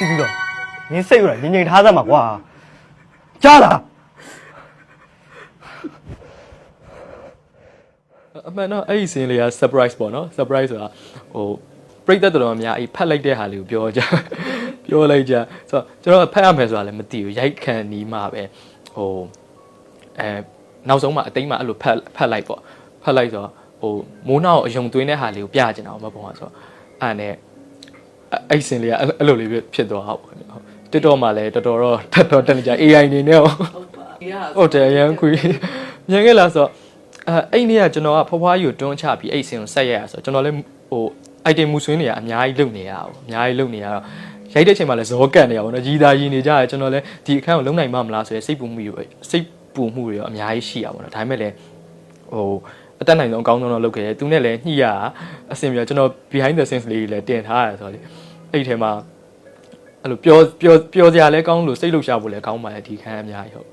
စီပြီးတော့မင်းစိတ်ရငြိမ်ငြိမ်ထားစမ်းပါကွာကြားလားအမှန်တော့အဲ့ဒီစင်းလေးက surprise ပေါ့နော် surprise ဆိုတာဟိုပြိသက်တော်တော်များအဲ့ဖတ်လိုက်တဲ့ဟာလေးကိုပြောကြပြောလိုက်ကြဆိုတော့ကျွန်တော်ဖတ်ရမယ်ဆိုတာလည်းမသိဘူးရိုက်ခံနီးမှပဲဟိုအဲနောက်ဆုံးမှအတိတ်မှအဲ့လိုဖတ်ဖတ်လိုက်ပေါ့ဖတ်လိုက်ဆိုတော့ဟိုမိုးနောက်အယုံသွင်းတဲ့ဟာလေးကိုပြချင်တာမပေါ့ဆိုတော့အဲ့နဲ့ အဲ့စင်းလေးကအဲ့လိုလေးဖြစ်သွားအောင်ဟုတ်တစ်တော်မှလည်းတော်တော်တော့တော်တော်တန်ကြ AI နေနဲ့ဟုတ်ဟုတ်တယ်အရန်ခွေမြင်ခဲ့လားဆိုတော့အဲအဲ့နေ့ကကျွန်တော်ကဖွားဖွားကြီးကိုတွန်းချပြီးအဲ့စင်ကိုဆက်ရရဆိုတော့ကျွန်တော်လည်းဟို item မူဆွင်းနေရအများကြီးလုပ်နေရအောင်အများကြီးလုပ်နေရတော့ရိုက်တဲ့ချိန်မှာလည်းဇောကတ်နေရပါတော့ကြီးသားကြီးနေကြရကျွန်တော်လည်းဒီအခန်းကိုလုံနိုင်မှာမလားဆိုရယ်စိတ်ပူမှုတွေစိတ်ပူမှုတွေရောအများကြီးရှိရပါတော့ဒါပေမဲ့လည်း ဟိုအတက်နိုင်ဆုံးအကောင်းဆုံးတော့လုပ်ခဲ့တယ်သူနဲ့လည်းညှိရအဆင်ပြေကျွန်တော် behind the scenes လေးလည်းတင်ထားရတယ်ဆိုတော့လေအဲ့ဒီထဲမှာအဲ့လိုပြောပြောပြောစရာလည်းကောင်းလို့စိတ်လှုပ်ရှားဖို့လည်းကောင်းပါလေဒီခန်းအများကြီးဟုတ်